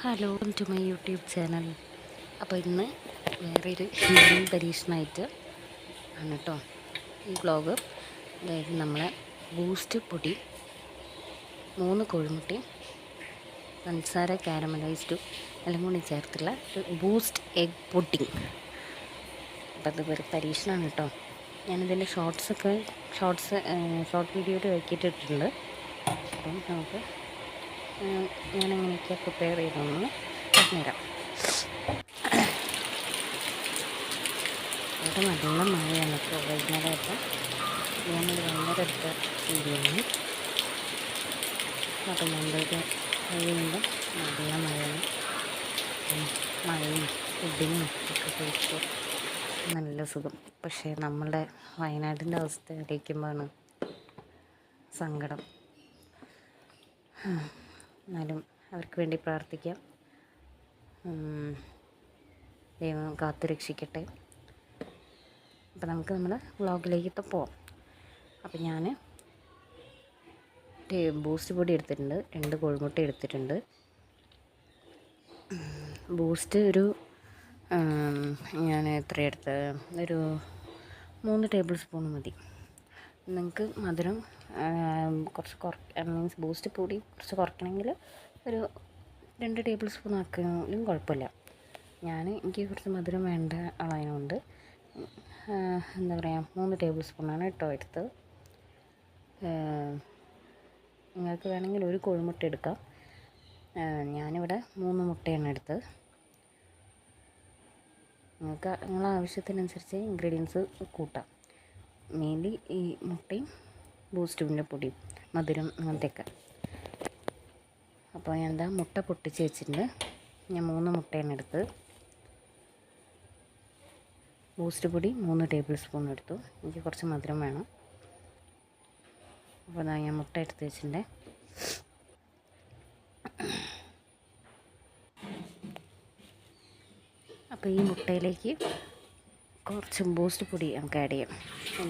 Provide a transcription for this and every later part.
Hello welcome to my YouTube channel അപ്പോൾ ഇന്ന് വേറെ ഒരു ഹീലിംഗ് പരീക്ഷണമായിട്ട് ആണ് കേട്ടോ ഈ ബ്ലോഗ് അതായത് നമ്മളെ ബൂസ്റ്റ് പൊടി മൂന്ന് കോഴിമുട്ടയും പഞ്ചസാര കാരമലൈസ്ഡും എല്ലാം കൂടി ചേർത്തുള്ള ഒരു ബൂസ്റ്റ് എഗ് പൊട്ടിങ് അപ്പോൾ അത് വെറും പരീക്ഷണമാണ് കേട്ടോ ഞാനിതിന്റെ ഷോർട്സൊക്കെ ഷോർട്സ് ഷോർട്ട് വീഡിയോയിൽ വെക്കിയിട്ടിട്ടുണ്ട്. അപ്പം നമുക്ക് ഞാൻ എങ്ങനെയൊക്കെയാണ് പ്രിപ്പയർ ചെയ്തതെന്ന് പറഞ്ഞുതരാം. ഇവിടെ നല്ല മഴയാണ് ഇപ്പോൾ വൈകുന്നേരമായിട്ട് ഞാനൊരു വൈകുന്നേരം എടുത്ത വീഡിയോയാണ് അപ്പം മുമ്പേക്ക് കഴിയുമ്പോൾ നല്ല മഴയാണ്. മഴയും ഫുഡിനും ഒക്കെ കഴിച്ചു നല്ല സുഖം. പക്ഷേ നമ്മളുടെ വയനാടിന്റെ അവസ്ഥ ആലോചിക്കുമ്പോഴാണ് സങ്കടം. എന്നാലും അവർക്ക് വേണ്ടി പ്രാർത്ഥിക്കാം. ദൈവം കാത്തുരക്ഷിക്കട്ടെ അപ്പം നമുക്ക് നമ്മുടെ വ്ളോഗിലേക്ക് പോവാം. അപ്പം ഞാൻ ബൂസ്റ്റ് പൊടി എടുത്തിട്ടുണ്ട്. രണ്ട് കോഴിമുട്ട എടുത്തിട്ടുണ്ട്. ബൂസ്റ്റ് ഒരു ഞാൻ എത്ര എടുത്ത്? ഒരു മൂന്ന് ടേബിൾ സ്പൂൺ മതി. നിങ്ങൾക്ക് മധുരം കുറച്ച് കുറ മീൻസ് ബൂസ്റ്റ് പൊടി കുറച്ച് കുറയ്ക്കണമെങ്കിൽ ഒരു രണ്ട് ടേബിൾ സ്പൂൺ ആക്കിയാലും കുഴപ്പമില്ല. ഞാൻ എനിക്ക് കുറച്ച് മധുരം വേണ്ട ആളായതുകൊണ്ട് എന്താ പറയുക മൂന്ന് ടേബിൾ സ്പൂണാണ് ഇട്ടോ എടുത്തത്. നിങ്ങൾക്ക് വേണമെങ്കിൽ ഒരു കോഴിമുട്ട എടുക്കാം. ഞാനിവിടെ മൂന്ന് മുട്ടയാണ് എടുത്തത്. നിങ്ങൾക്ക് നിങ്ങളെ ആവശ്യത്തിനനുസരിച്ച് ഇൻഗ്രീഡിയൻസ് കൂട്ടാം. മെയിൻലി ഈ മുട്ടയും ബൂസ്റ്റുവിന്റെ പൊടി മധുരം അങ്ങനത്തെയൊക്കെ. അപ്പോൾ ഞാൻ എന്താ മുട്ട പൊട്ടിച്ച് വെച്ചിട്ടുണ്ട്. ഞാൻ മൂന്ന് മുട്ടയാണ് എടുത്ത് ബൂസ്റ്റ് പൊടി മൂന്ന് ടേബിൾ സ്പൂൺ എടുത്തു. എനിക്ക് കുറച്ച് മധുരം വേണം. അപ്പോൾ ഞാൻ മുട്ട എടുത്ത് വെച്ചിട്ടുണ്ട്. അപ്പോൾ ഈ മുട്ടയിലേക്ക് കുറച്ച് ബൂസ്റ്റ് പൊടി നമുക്ക് ആഡ് ചെയ്യാം.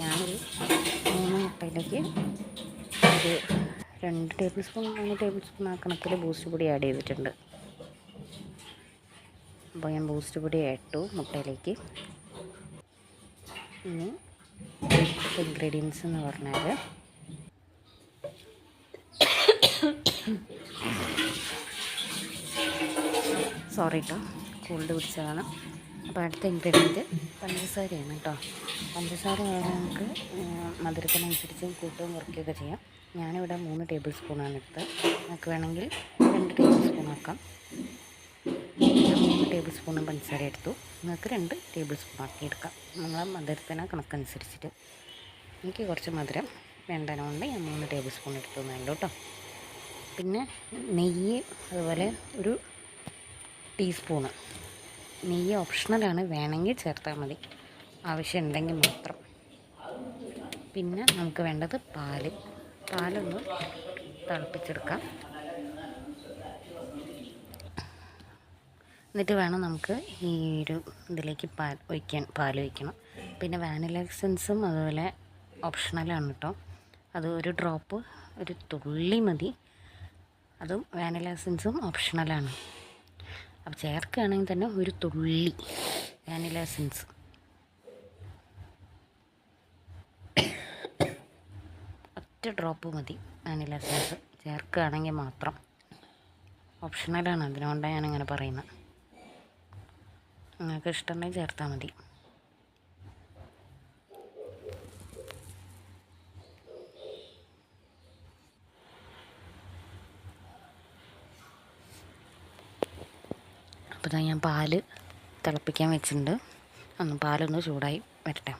ഞാനൊരു മൂന്ന് മുട്ടയിലേക്ക് ഒരു രണ്ട് ടേബിൾ സ്പൂൺ മൂന്ന് ടേബിൾ സ്പൂൺ ആ കണക്കിൽ ബൂസ്റ്റ് പൊടി ആഡ് ചെയ്തിട്ടുണ്ട്. അപ്പോൾ ഞാൻ ബൂസ്റ്റ് പൊടി ഇട്ടു മുട്ടയിലേക്ക്. ഇനി ഇൻഗ്രീഡിയൻസ് എന്ന് പറഞ്ഞാൽ സോറി കേട്ടോ കോൾഡ് പിടിച്ചതാണ്. അപ്പോൾ അടുത്ത ഇൻഗ്രീഡിയന്റ് പഞ്ചസാരയാണ് കേട്ടോ. പഞ്ചസാര നമുക്ക് മധുരത്തിനനുസരിച്ച് കൂട്ടുകയും കുറയ്ക്കുകയൊക്കെ ചെയ്യാം. ഞാനിവിടെ മൂന്ന് ടേബിൾ സ്പൂണാണ് എടുത്തത്. നമുക്ക് വേണമെങ്കിൽ രണ്ട് ടേബിൾ സ്പൂൺ ആക്കാം. മൂന്ന് ടേബിൾ സ്പൂൺ പഞ്ചസാര എടുത്തു. നിങ്ങൾക്ക് രണ്ട് ടേബിൾ സ്പൂൺ ആക്കി എടുക്കാം. നമ്മളെ മധുരത്തിന് കണക്കനുസരിച്ചിട്ട്. എനിക്ക് കുറച്ച് മധുരം വേണ്ടതുകൊണ്ട് ഞാൻ മൂന്ന് ടേബിൾ സ്പൂൺ എടുത്തു എന്നല്ലോ കേട്ടോ. പിന്നെ നെയ്യ് അതുപോലെ ഒരു ടീസ്പൂണ്. നെയ്യ് ഓപ്ഷണലാണ് വേണമെങ്കിൽ ചേർത്താൽ മതി. ആവശ്യമുണ്ടെങ്കിൽ മാത്രം. പിന്നെ നമുക്ക് വേണ്ടത് പാൽ. പാലൊന്ന് തിളപ്പിച്ചെടുക്കാം. എന്നിട്ട് വേണം നമുക്ക് ഈ ഒരു ഇതിലേക്ക് പാൽ ഒഴിക്കാൻ പാൽ ഒഴിക്കണം. പിന്നെ വാനില എസൻസും അതുപോലെ ഓപ്ഷണലാണ് കേട്ടോ അത് ഒരു ഡ്രോപ്പ് ഒരു തുള്ളി മതി. അതും വാനില എസൻസും ഓപ്ഷണലാണ് അപ്പോൾ ചേർക്കുകയാണെങ്കിൽ തന്നെ ഒരു തുള്ളി വാനില എസൻസ്. ഒറ്റ ഡ്രോപ്പ് മതി വാനില എസൻസ്. ചേർക്കുകയാണെങ്കിൽ മാത്രം. ഓപ്ഷണലാണ് അതിനുകൊണ്ടാണ് ഞാനിങ്ങനെ പറയുന്നത്. നിങ്ങൾക്ക് ഇഷ്ടമുണ്ടെങ്കിൽ ചേർത്താൽ മതി. പാൽ തിളപ്പിക്കാൻ വെച്ചിട്ടുണ്ട് ഒന്ന് പാലൊന്ന് ചൂടായി വരട്ടെ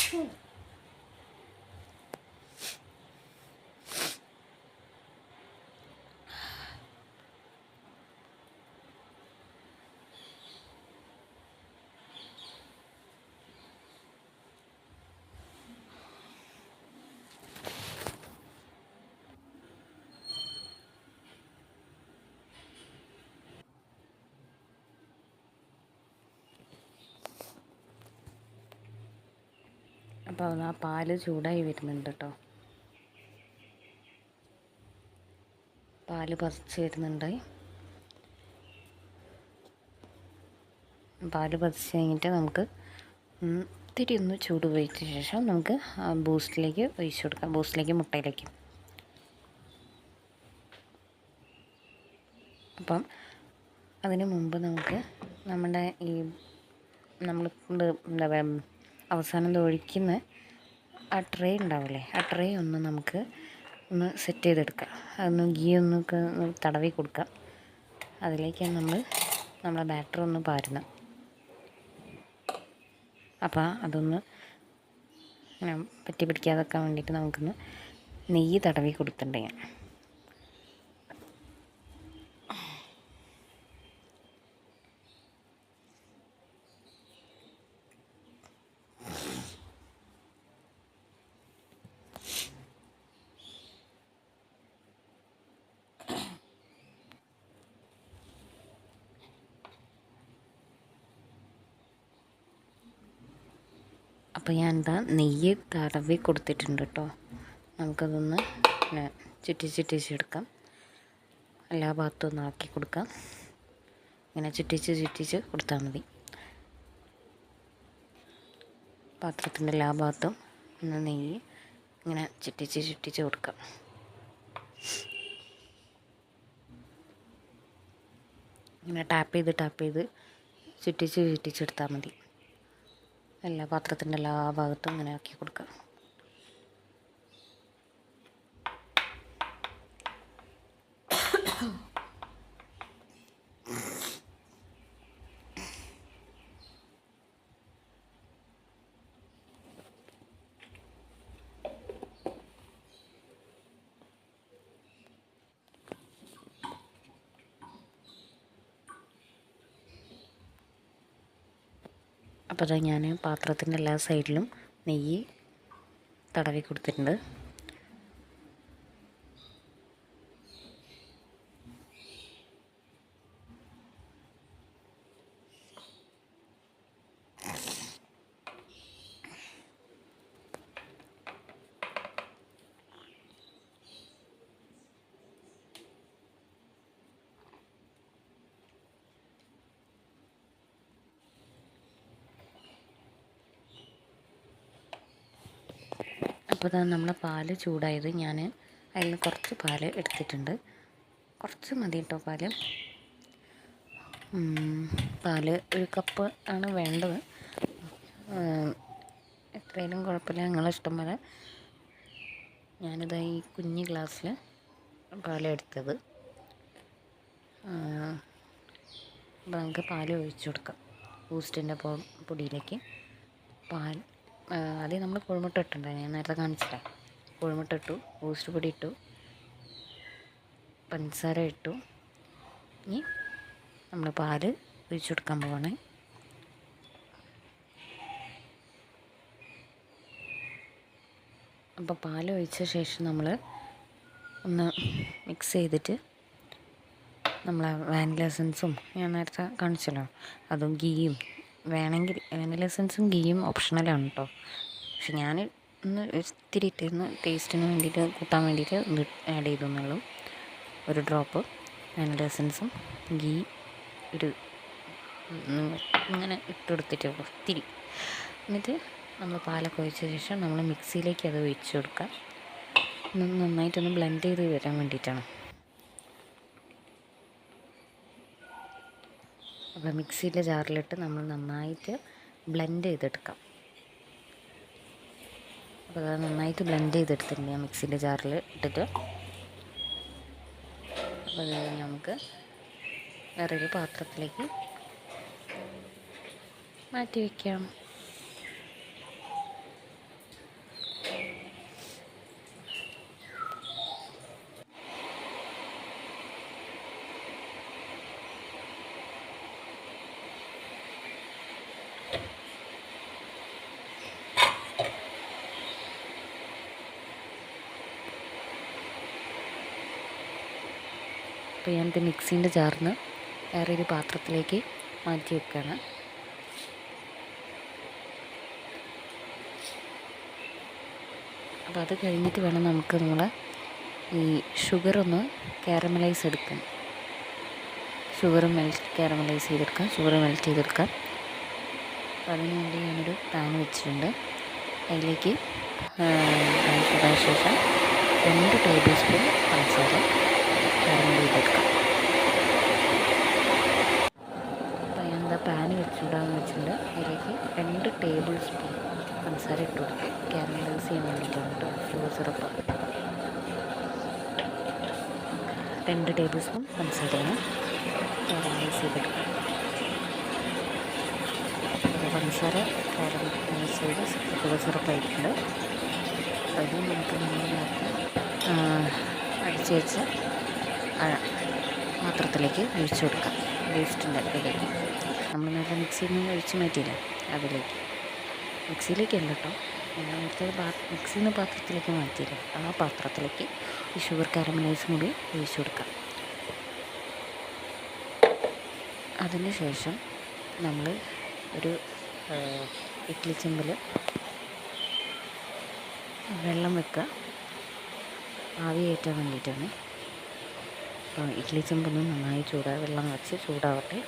True. അപ്പോൾ ആ പാൽ ചൂടായി വരുന്നുണ്ട് കേട്ടോ പാൽ പറിച്ച് വരുന്നുണ്ട്. പാൽ പറിച്ച് കഴിഞ്ഞിട്ട് നമുക്ക് ഇത്തിരി ഒന്ന് ചൂട് ഉപയോഗിച്ച ശേഷം നമുക്ക് ബൂസ്റ്റിലേക്ക് ഒഴിച്ചു കൊടുക്കാം. ബൂസ്റ്റിലേക്ക് മുട്ടയിലേക്ക്. അപ്പം അതിന് മുമ്പ് നമുക്ക് നമ്മുടെ ഈ നമ്മൾ എന്താ പറയുക അവസാനം ഒഴിക്കുന്ന ആ ട്രേ ഉണ്ടാവില്ലേ ആ ട്രേ ഒന്ന് നമുക്ക് ഒന്ന് സെറ്റ് ചെയ്തെടുക്കാം. അതൊന്ന് ഗീ ഒന്ന് തടവി കൊടുക്കാം. അതിലേക്കാണ് നമ്മൾ നമ്മളെ ബാറ്റർ ഒന്ന് പാരുന്നത്. അപ്പോൾ അതൊന്ന് പറ്റി പിടിക്കാതൊക്കെ വേണ്ടിയിട്ട് നമുക്കൊന്ന് നെയ്യ് തടവി കൊടുത്തിട്ടുണ്ടെങ്കിൽ അപ്പോൾ ഞാൻ എന്താ നെയ്യ് തടവി കൊടുത്തിട്ടുണ്ട് കേട്ടോ നമുക്കതൊന്ന് ചുറ്റി ചുറ്റിച്ചെടുക്കാം എല്ലാ ഭാഗത്തും ഒന്ന് ആക്കി കൊടുക്കാം. ഇങ്ങനെ ചുറ്റിച്ച് ചുറ്റിച്ച് കൊടുത്താൽ മതി. പാത്രത്തിന്റെ എല്ലാ ഭാഗത്തും ഒന്ന് നെയ്യ് ഇങ്ങനെ ചുറ്റിച്ച് ചുറ്റിച്ച് കൊടുക്കാം. ഇങ്ങനെ ടാപ്പ് ചെയ്ത് ടാപ്പ് ചെയ്ത് ചുറ്റിച്ച് ചുറ്റിച്ചെടുത്താൽ മതി. എല്ലാ പാത്രത്തിന്റെ എല്ലാ ഭാഗത്തും ഇങ്ങനെ ആക്കി കൊടുക്കുക. അപ്പോൾ ഞാൻ പാത്രത്തിന്റെ എല്ലാ സൈഡിലും നെയ്യ് തടവി കൊടുത്തിട്ടുണ്ട്. അപ്പോൾ ഇതാ നമ്മളെ പാൽ ചൂടായത് ഞാൻ അതിൽ കുറച്ച് പാൽ എടുത്തിട്ടുണ്ട്. കുറച്ച് മതി കേട്ടോ പാൽ. പാൽ ഒരു കപ്പ് ആണ് വേണ്ടത്. എത്രയായാലും കുഴപ്പമില്ല. നിങ്ങളെ ഇഷ്ടം പോലെ ഞാനിതാ ഈ കുഞ്ഞ് ഗ്ലാസ്സിൽ പാലെടുത്തത് അപ്പോൾ നമുക്ക് പാൽ ഒഴിച്ചു കൊടുക്കാം. ബൂസ്റ്റിന്റെ പൊടിയിലേക്ക് പാൽ ആദ്യം നമ്മൾ കോഴിമുട്ട ഇട്ടുണ്ടായി ഞാൻ നേരത്തെ കാണിച്ചില്ലേ. കോഴിമുട്ട ഇട്ടു ബൂസ്റ്റ് പൊടി ഇട്ടു പഞ്ചസാര ഇട്ടു. ഇനി നമ്മൾ പാൽ ഒഴിച്ചു കൊടുക്കാൻ പോവാണ്. അപ്പോൾ പാൽ ഒഴിച്ച ശേഷം നമ്മൾ ഒന്ന് മിക്സ് ചെയ്തിട്ട് നമ്മളെ വാനില എസൻസും ഞാൻ നേരത്തെ കാണിച്ചല്ലോ. അതും ഗീയും വേണമെങ്കിൽ വാനില എസൻസും ഗീയും ഓപ്ഷണലാണ് കേട്ടോ. പക്ഷെ ഞാൻ ഒന്ന് ഇത്തിരി ഇട്ടിരുന്ന് ടേസ്റ്റിന് വേണ്ടിയിട്ട് കൂട്ടാൻ വേണ്ടിയിട്ട് ആഡ് ചെയ്തെന്നുള്ളൂ ഒരു ഡ്രോപ്പ് വാനില എസൻസും ഗീ ഒരു ഇങ്ങനെ ഇട്ടെടുത്തിട്ട് ഒത്തിരി. എന്നിട്ട് നമ്മൾ പാലൊക്കെ ഒഴിച്ച ശേഷം നമ്മൾ മിക്സിയിലേക്ക് അത് ഒഴിച്ച് കൊടുക്കാം. നന്നായിട്ടൊന്ന് ബ്ലെൻഡ് ചെയ്ത് വരാൻ വേണ്ടിയിട്ടാണ്. അപ്പോൾ മിക്സിയിലെ ജാറിലിട്ട് നമ്മൾ നന്നായിട്ട് ബ്ലെൻഡ് ചെയ്തെടുക്കാം. അപ്പോൾ അത് നന്നായിട്ട് ബ്ലെൻഡ് ചെയ്തെടുത്തിട്ടുണ്ട് ഞാൻ മിക്സിയിലെ ജാറിൽ ഇട്ടിട്ട്. അപ്പോൾ അത് കഴിഞ്ഞ് നമുക്ക് വേറൊരു പാത്രത്തിലേക്ക് മാറ്റി വയ്ക്കാം അപ്പോൾ ഞാനിത് മിക്സീന്റെ ജാറിന് വേറെ ഒരു പാത്രത്തിലേക്ക് മാറ്റി വെക്കുകയാണ് അപ്പോൾ അത് കഴിഞ്ഞിട്ട് വേണം നമുക്ക് നമ്മൾ ഈ ഷുഗർ ഒന്ന് കാരമലൈസ് എടുക്കാൻ. ഷുഗർ മെൽറ്റ് കാരമലൈസ് ചെയ്തെടുക്കാം ഷുഗർ മെൽറ്റ് ചെയ്തെടുക്കാം. അപ്പോൾ അതിന് വേണ്ടി ഞാനൊരു പാൻ വെച്ചിട്ടുണ്ട്. അതിലേക്ക് പാൻ ശേഷം രണ്ട് ടേബിൾ സ്പൂൺ പഞ്ചസാര. പാൻ വെച്ച് വെച്ചിട്ടുണ്ട്. അതിലേക്ക് രണ്ട് ടേബിൾ സ്പൂൺ പഞ്ചസാര ഇട്ട് കൊടുക്കും. കാരമലൈസ് ചെയ്യാൻ വേണ്ടിയിട്ടാണ് കേട്ടോ ഷുഗർ സിറപ്പ് രണ്ട് ടേബിൾ സ്പൂൺ പഞ്ചസാരയാണ് കാരമലൈസ് ചെയ്തെടുക്കുക പഞ്ചസാര കാരമലൈസ് ചെയ്ത് ഷുഗർ സിറപ്പായിട്ടുണ്ട് അതും നമുക്ക് നമ്മൾ അടിച്ചു വെച്ച പാത്രത്തിലേക്ക് ഒഴിച്ചു കൊടുക്കാം. വേസ്റ്റിന്റെ അതിലേക്ക് നമ്മൾ നേരത്തെ മിക്സിയിൽ നിന്ന് ഒഴിച്ച് മാറ്റിയില്ലേ? അതിലേക്ക്. മിക്സിയിലേക്കല്ല കേട്ടോ. നമ്മൾ നേരത്തെ മിക്സിയിൽ നിന്ന് പാത്രത്തിലേക്ക് മാറ്റിയില്ലേ? ആ പാത്രത്തിലേക്ക് ഈ ഷുഗർ കാരമലൈസും കൂടി ഒഴിച്ചു കൊടുക്കാം. അതിന് ശേഷം നമ്മൾ ഒരു ഇഡ്ലി ചെമ്പിൽ വെള്ളം വെക്കുക. ആവി കയറ്റാൻ വേണ്ടിയിട്ടാണ്. ഇഡ്ഡലി ചെമ്പൊന്ന് നന്നായി ചൂടാ വെള്ളം വെച്ച് ചൂടാവട്ടെ.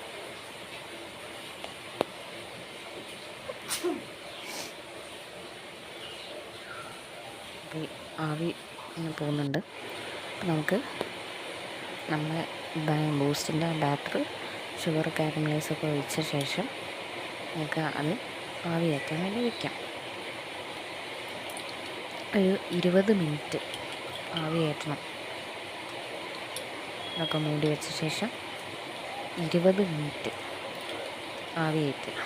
ആവി ഇങ്ങനെ പോകുന്നുണ്ട്. നമുക്ക് നമ്മുടെ ബൂസ്റ്റിന്റെ ബാറ്റർ ഷുഗർ കാരമലൈസൊക്കെ ഒഴിച്ച ശേഷം നമുക്ക് അത് ആവി കയറ്റാൻ വേണ്ടി വയ്ക്കാം ഒരു ഇരുപത് മിനിറ്റ് ആവി ഇതൊക്കെ മൂടി വെച്ച ശേഷം ഇരുപത് മിനിറ്റ് ആവി കയറ്റുക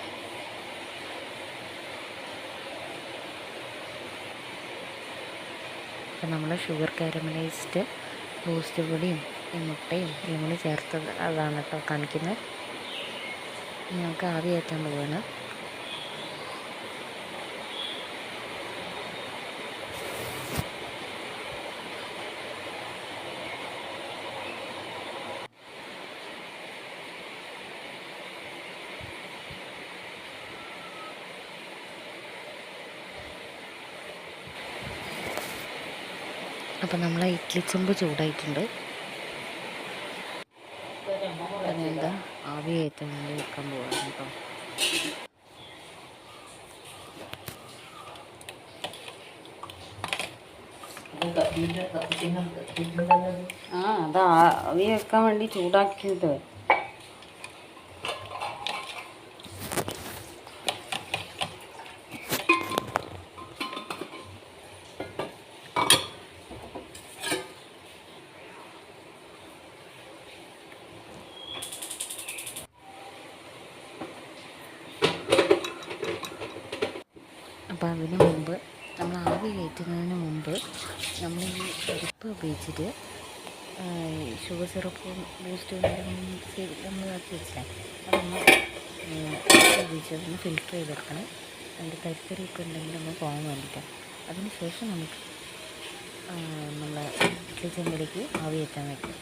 അപ്പം നമ്മൾ ഷുഗർ കാരമലൈസ്ഡ് ബൂസ്റ്റ് പൊടിയും ഈ മുട്ടയും കൂടി ചേർത്തത് അതാണ് കേട്ടോ കാണിക്കുന്നത്. ഞങ്ങൾക്ക് ആവിയേറ്റാൻ പോവുകയാണ് അപ്പം നമ്മൾ ഇഡ്ഡലി ചെമ്പ് ചൂടായിട്ടുണ്ട് അതെന്താ ആവി ഏറ്റവും വെക്കാൻ പോവാണ് കേട്ടോ ആ അതാ ആവി വെക്കാൻ വേണ്ടി ചൂടാക്കിയത് അപ്പോൾ അതിന് മുമ്പ് നമ്മൾ ആവി കയറ്റുന്നതിന് മുമ്പ് നമ്മൾ ഈ അരിപ്പ് ഉപയോഗിച്ചിട്ട് ആ, ഈ ഷുഗർ സിറപ്പും ബൂസ്റ്റ് നമ്മൾ ആക്കി അതൊന്ന് ഉപയോഗിച്ചതൊന്ന് ഫിൽറ്റർ ചെയ്തെടുക്കണം അതിന്റെ കരിക്കറിയൊക്കെ ഉണ്ടെങ്കിൽ ഒന്ന് പോകാൻ വേണ്ടിയിട്ടാണ് അതിന് ശേഷം നമുക്ക് നമ്മളെ ഇഡ്ഡലി ചെമ്പിലേക്ക് ആവി കയറ്റാൻ വയ്ക്കും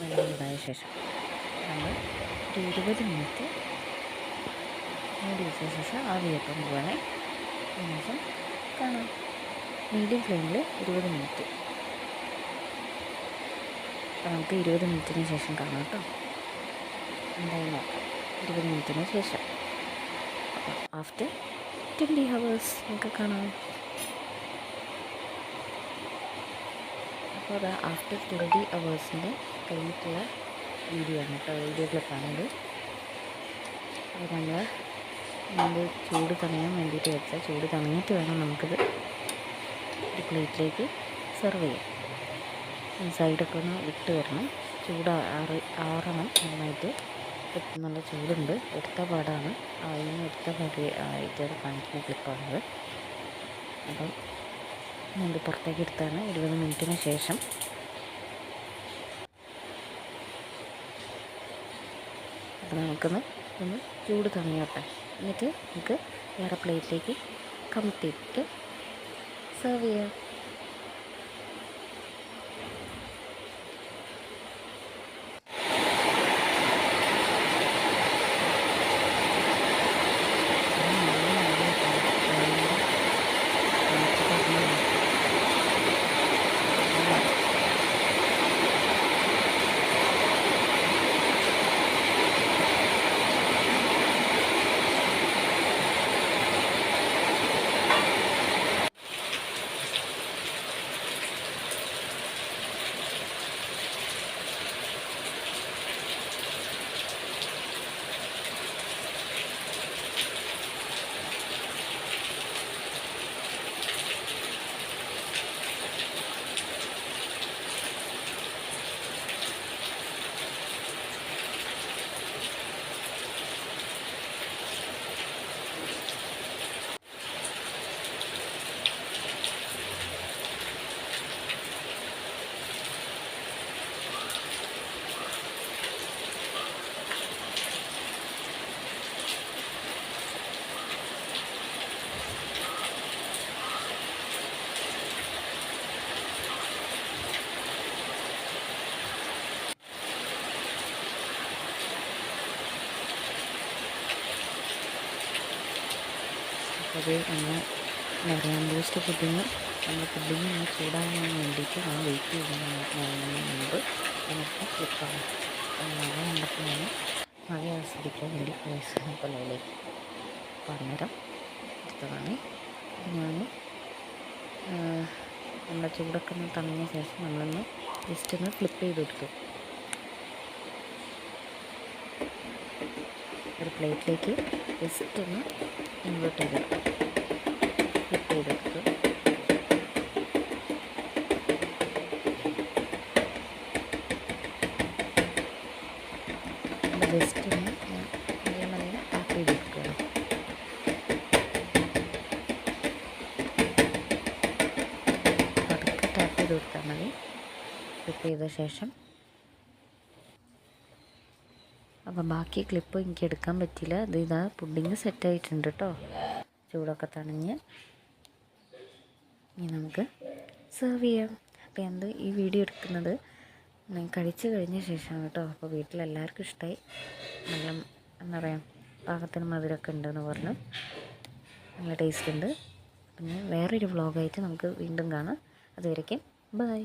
വെള്ളം ഇതായ ശേഷം. നമ്മൾ ഒരു ഇരുപത് മിനിറ്റ് മൂടി വെച്ച ശേഷം ആവി കയറ്റാൻ അതിനുശേഷം കാണാം. മീഡിയം ഫ്ലെയിമിൽ ഇരുപത് മിനിറ്റ്. അപ്പോൾ നമുക്ക് ഇരുപത് മിനിറ്റിന് ശേഷം കാണാം കേട്ടോ. എന്തായാലും നോക്കാം. ഇരുപത് മിനിറ്റിന് ശേഷം. അപ്പോൾ ആഫ്റ്റർ ട്വന്റി ഹവേഴ്സ് നമുക്ക് കാണാം. അപ്പോൾ അത് ആഫ്റ്റർ ട്വന്റി അവേഴ്സിന്റെ കഴിഞ്ഞിട്ടുള്ള വീഡിയോ ആണ് കേട്ടോ. വീഡിയോ ക്ലിപ്പാണത് അപ്പോൾ നമ്മൾ നമ്മൾ ചൂട് തണിയാൻ വേണ്ടിയിട്ട് വെച്ചാൽ ചൂട് തണിഞ്ഞിട്ട് വേണം നമുക്കിത് ഒരു പ്ലേറ്റിലേക്ക് സെർവ് ചെയ്യാം സൈഡൊക്കെ ഒന്ന് ഇട്ട് വരണം. ചൂട് ആറി ആറണം നന്നായിട്ട്. നല്ല ചൂടുണ്ട്. എടുത്ത പാടാണ്. അതിന് എടുത്ത പാട് ആയിട്ട് കാണിക്കുന്ന ക്ലിപ്പാണത്. അപ്പം ഞാൻ പുറത്തേക്ക് എടുത്താണ്. ഇരുപത് മിനിറ്റിന് ശേഷം. അപ്പം നമുക്കൊന്ന് ഒന്ന് ചൂട് തണിയോട്ടെ എന്നിട്ട് നമുക്ക് വേറെ പ്ലേറ്റിലേക്ക് കമത്തിയിട്ട് സെർവ് ചെയ്യാം. അത് നമ്മൾ എന്താ പറയുക ബൂസ്റ്റ് ഫുഡിങ് നമ്മൾ ഫുഡിങ് ഒന്ന് ചൂടാകാൻ വേണ്ടിയിട്ട് ഞാൻ വെയിറ്റ് ചെയ്യുന്നതിന് മുമ്പ് നമുക്ക് ഫ്ലിപ്പാണ്. മഴ കണ്ടപ്പോൾ ഞാൻ മഴ ആസ്വദിക്കാൻ വേണ്ടി കൊല്ലയിലേക്ക് പറഞ്ഞുതരാം എടുത്തതാണ്. ഞാൻ നമ്മുടെ ചൂടൊക്കെ ഒന്ന് തണിഞ്ഞ ശേഷം നമ്മളൊന്ന് ജസ്റ്റ് ഒന്ന് ഫ്ലിപ്പ് ചെയ്തെടുത്തു ഒരു പ്ലേറ്റിലേക്ക് ജസ്റ്റ് ഒന്ന് ഇൻവേർട്ട് ചെയ്തെടുത്തു ഫ്ലിപ്പ് ചെയ്തെടുത്തു ജസ്റ്റ് ഒന്ന് നല്ല ടാപ്പ് ചെയ്തെടുക്കുകയാണ് പതുക്കെ ടാപ്പ് ചെയ്ത് കൊടുത്താൽ മതി. ചെയ്ത ശേഷം അപ്പോൾ ബാക്കി ക്ലിപ്പ് എനിക്ക് എടുക്കാൻ പറ്റില്ല അത് ഇതാ പുഡിങ് സെറ്റായിട്ടുണ്ട് കേട്ടോ ചൂടൊക്കെ തണിഞ്ഞ് ഇനി നമുക്ക് സെർവ് ചെയ്യാം. അപ്പോൾ എന്ത് ഈ വീഡിയോ എടുക്കുന്നത്? കഴിച്ച് കഴിഞ്ഞ ശേഷമാണ് കേട്ടോ അപ്പോൾ വീട്ടിലെല്ലാവർക്കും ഇഷ്ടമായി നല്ല എന്താ പറയുക പാകത്തിന് മധുരമൊക്കെ ഉണ്ടെന്ന് പറഞ്ഞു. നല്ല ടേസ്റ്റ് ഉണ്ട്. പിന്നെ വേറൊരു വ്ളോഗായിട്ട് നമുക്ക് വീണ്ടും കാണാം. അതുവരയ്ക്കും ബൈ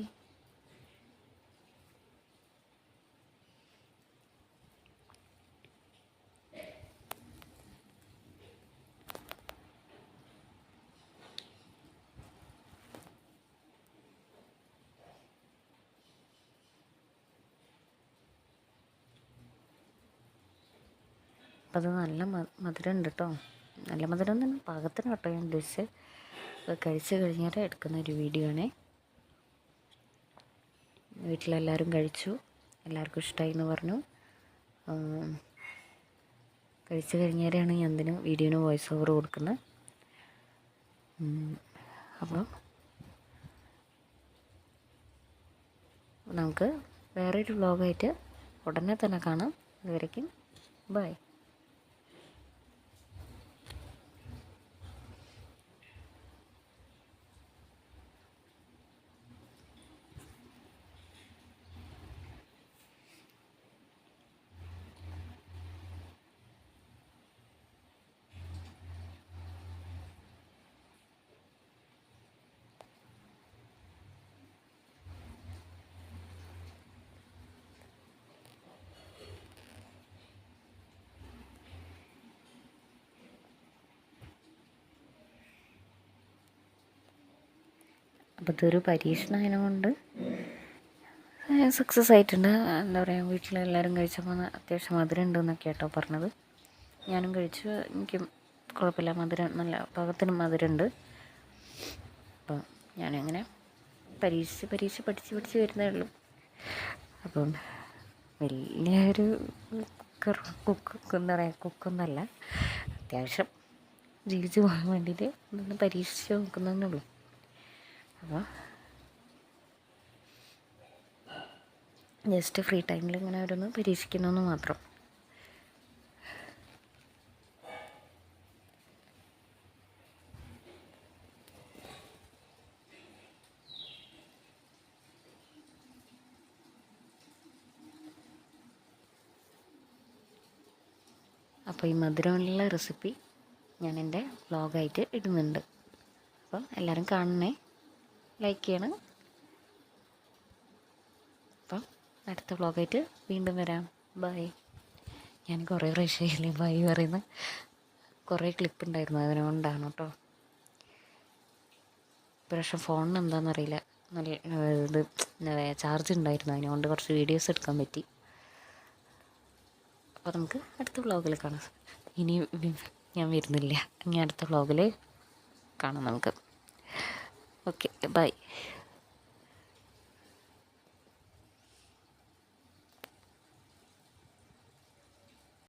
അപ്പം അത് നല്ല മധുരം ഉണ്ട് കേട്ടോ നല്ല മധുരം തന്നെ പാകത്തിന് കേട്ടോ ഞാൻ ഉദ്ദേശിച്ച് കഴിച്ച് കഴിഞ്ഞാൽ എടുക്കുന്ന ഒരു വീഡിയോ ആണേ. വീട്ടിലെല്ലാവരും കഴിച്ചു. എല്ലാവർക്കും ഇഷ്ടമായി എന്ന് പറഞ്ഞു കഴിച്ചു കഴിഞ്ഞാലാണ് ഞാൻ എന്തിനും വീഡിയോന് വോയിസ് ഓവർ കൊടുക്കുന്നത്. അപ്പോൾ നമുക്ക് വേറൊരു വ്ലോഗായിട്ട് ഉടനെ തന്നെ കാണാം. അതുവരയ്ക്കും ബൈ അപ്പോൾ ഇതൊരു പരീക്ഷണമായതുകൊണ്ട് സക്സസ് ആയിട്ടുണ്ട്. എന്താ പറയുക വീട്ടിലെല്ലാവരും കഴിച്ചപ്പോൾ അത്യാവശ്യം മധുരം ഉണ്ടെന്നൊക്കെ കേട്ടോ പറഞ്ഞത്. ഞാനും കഴിച്ചു. എനിക്ക് കുഴപ്പമില്ല. മധുരം നല്ല പാകത്തിന് മധുരമുണ്ട്. അപ്പോൾ ഞാനങ്ങനെ പരീക്ഷിച്ച് പരീക്ഷിച്ച് പഠിച്ച് പഠിച്ച് വരുന്നേ ഉള്ളൂ. അപ്പം വലിയൊരു കുക്കർ കുക്ക് എന്താ പറയുക കുക്കൊന്നല്ല അത്യാവശ്യം ജീവിച്ച് പോകാൻ വേണ്ടിയിട്ട് ഒന്ന് പരീക്ഷിച്ച് നോക്കുന്നതേ ഉള്ളൂ. അപ്പോൾ ജസ്റ്റ് ഫ്രീ ടൈമിൽ ഇങ്ങനെ ഓരോന്ന് പരീക്ഷിക്കുന്നതെന്ന് മാത്രം. അപ്പോൾ ഈ മധുരമുള്ള റെസിപ്പി ഞാൻ എന്റെ വ്ളോഗായിട്ട് ഇടുന്നുണ്ട്. അപ്പം എല്ലാവരും കാണണേ. ലൈക്ക് ചെയ്യണം. അപ്പം അടുത്ത വ്ളോഗായിട്ട് വീണ്ടും വരാം. ബൈ ഞാൻ കുറേ പ്രാവശ്യമില്ലേ ബൈ പറയുന്ന. കുറേ ക്ലിപ്പ് ഉണ്ടായിരുന്നു അതിനുകൊണ്ടാണ് കേട്ടോ പക്ഷെ ഫോണിന് എന്താണെന്നറിയില്ല നല്ല ഇത് ചാർജ് ഉണ്ടായിരുന്നു. അതിനുകൊണ്ട് കുറച്ച് വീഡിയോസ് എടുക്കാൻ പറ്റി. അപ്പോൾ നമുക്ക് അടുത്ത വ്ളോഗിൽ കാണാം. ഇനി ഞാൻ വരുന്നില്ല. ഇനി അടുത്ത വ്ളോഗിൽ കാണാം നമുക്ക്. Okay bye